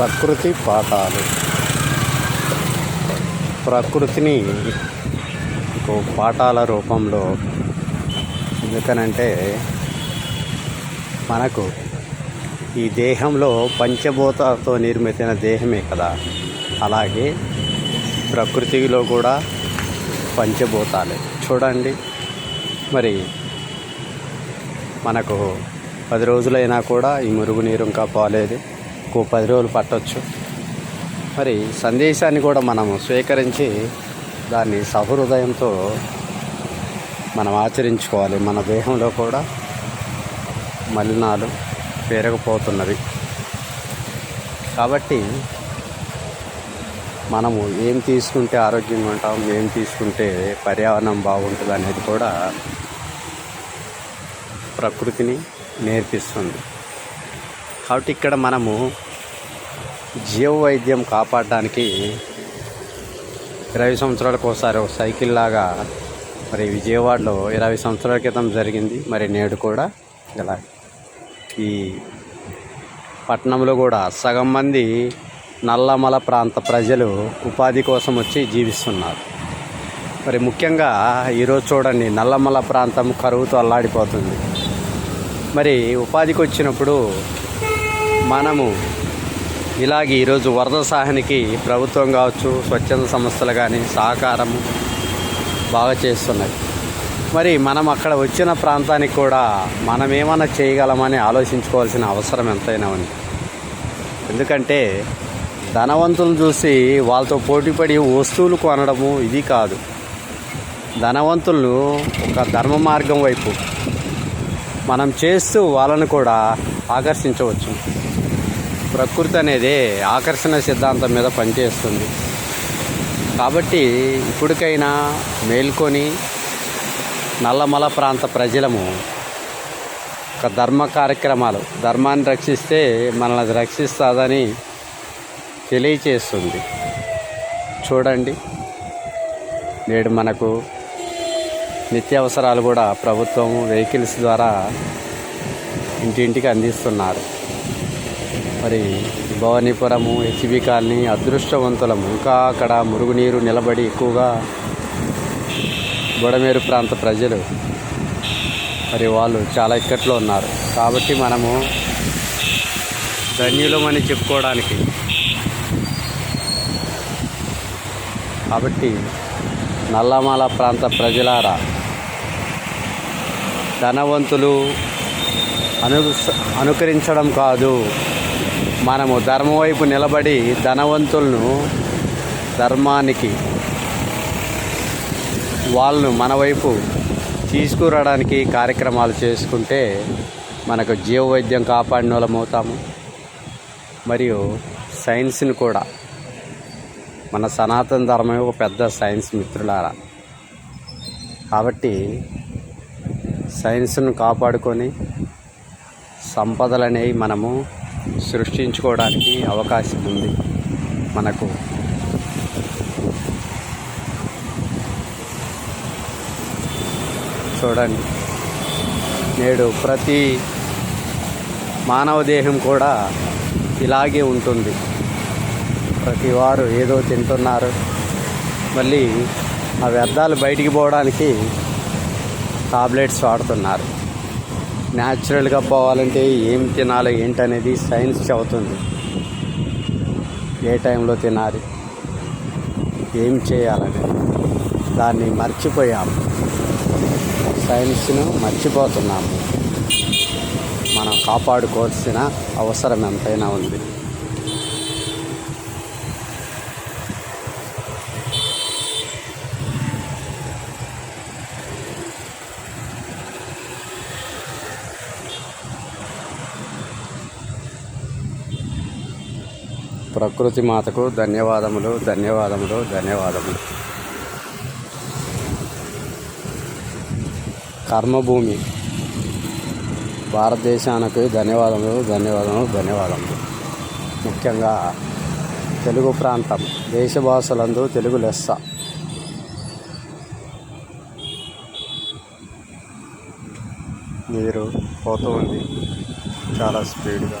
ప్రకృతి పాఠాలు. ప్రకృతిని పాఠాల రూపంలో ఎందుకనంటే మనకు ఈ దేహంలో పంచభూతాలతో నిర్మితమైన దేహమే కదా. అలాగే ప్రకృతిలో కూడా పంచభూతాలే. చూడండి. మరి మనకు పది రోజులైనా కూడా ఈ మురుగునీరు ఇంకా పోలేదు. ఇంకో పది రోజులు పట్టవచ్చు మరి సందేశాన్ని కూడా మనము స్వీకరించి దాన్ని సహృదయంతో మనం ఆచరించుకోవాలి. మన దేహంలో కూడా మలినాలు పెరగపోతున్నవి. కాబట్టి మనము ఏం తీసుకుంటే ఆరోగ్యంగా ఉంటాం ఏం తీసుకుంటే పర్యావరణం బాగుంటుంది అనేది కూడా ప్రకృతిని నేర్పిస్తుంది. కాబట్టి ఇక్కడ మనము జీవ వైద్యం కాపాడడానికి ఇరవై సంవత్సరాలకు ఒకసారి ఒక సైకిల్ లాగా మరి విజయవాడలో ఇరవై సంవత్సరాల క్రితం జరిగింది. మరి నేడు కూడా ఇలా ఈ పట్టణంలో కూడా సగం మంది నల్లమల ప్రాంత ప్రజలు ఉపాధి కోసం వచ్చి జీవిస్తున్నారు. మరి ముఖ్యంగా ఈరోజు చూడండి నల్లమల ప్రాంతం కరువుతో అల్లాడిపోతుంది. మరి ఉపాధికి వచ్చినప్పుడు మనము ఇలాగే ఈరోజు వరద సహాయానికి ప్రభుత్వం కావచ్చు స్వచ్ఛంద సంస్థలు కానీ సహకారము బాగా చేస్తున్నాయి. మరి మనం అక్కడ వచ్చిన ప్రాంతానికి కూడా మనం ఏమైనా చేయగలమని ఆలోచించుకోవాల్సిన అవసరం ఎంతైనా ఉంది. ఎందుకంటే ధనవంతులను చూసి వాళ్ళతో పోటీపడి వస్తువులు కొనడము ఇది కాదు. ధనవంతులను ఒక ధర్మ మార్గం వైపు మనం చేస్తూ వాళ్ళను కూడా ఆకర్షించవచ్చు. ప్రకృతి అనేది ఆకర్షణ సిద్ధాంతం మీద పనిచేస్తుంది. కాబట్టి ఇప్పటికైనా మేల్కొని నల్లమల ప్రాంత ప్రజలము ఒక ధర్మ కార్యక్రమాలు ధర్మాన్ని రక్షిస్తే మనల్ని అది రక్షిస్తుందని తెలియచేస్తుంది. చూడండి నేడు మనకు నిత్యావసరాలు కూడా ప్రభుత్వం వెహికల్స్ ద్వారా ఇంటింటికి అందిస్తున్నారు. మరి భవానీపురము హెచ్బి కాలనీ అదృష్టవంతులము. ఇంకా అక్కడ మురుగునీరు నిలబడి ఎక్కువగా బుడమేరు ప్రాంత ప్రజలు మరి వాళ్ళు చాలా ఇక్కట్లో ఉన్నారు. కాబట్టి మనము ధన్యులమని చెప్పుకోవడానికి కాబట్టి నల్లమాల ప్రాంత ప్రజలారా ధనవంతులు అను అనుకరించడం కాదు. మనము ధర్మం వైపు నిలబడి ధనవంతులను ధర్మానికి వాళ్ళను మన వైపు తీసుకురావడానికి కార్యక్రమాలు చేసుకుంటే మనకు జీవ వైద్యం కాపాడిన వాళ్ళమవుతాము మరియు సైన్స్ని కూడా. మన సనాతన ధర్మం ఒక పెద్ద సైన్స్ మిత్రులారా. కాబట్టి సైన్స్ను కాపాడుకొని సంపదలనేవి మనము సృష్టించుకోవడానికి అవకాశం ఉంది మనకు. చూడండి. నేడు ప్రతి మానవ దేహం కూడా ఇలాగే ఉంటుంది. ప్రతి వారు ఏదో తింటున్నారు. మళ్ళీ ఆ వ్యర్థాలు బయటికి పోవడానికి టాబ్లెట్స్ వాడుతున్నారు. న్యాచురల్గా పోవాలంటే ఏం తినాలి ఏంటనేది సైన్స్ చెబుతుంది. ఏ టైంలో తినాలి ఏం చేయాలని దాన్ని మర్చిపోయాము సైన్స్ను మర్చిపోతున్నాము. మనం కాపాడుకోవాల్సిన అవసరం ఎంతైనా ఉంది. ప్రకృతి మాతకు ధన్యవాదములు ధన్యవాదములు ధన్యవాదములు. కర్మభూమి. భారతదేశానికి ధన్యవాదములు ధన్యవాదములు ధన్యవాదములు. ముఖ్యంగా తెలుగు ప్రాంతం దేశ భాషలందు తెలుగు లెస్స. నీరు పోతూ ఉంది చాలా స్పీడ్గా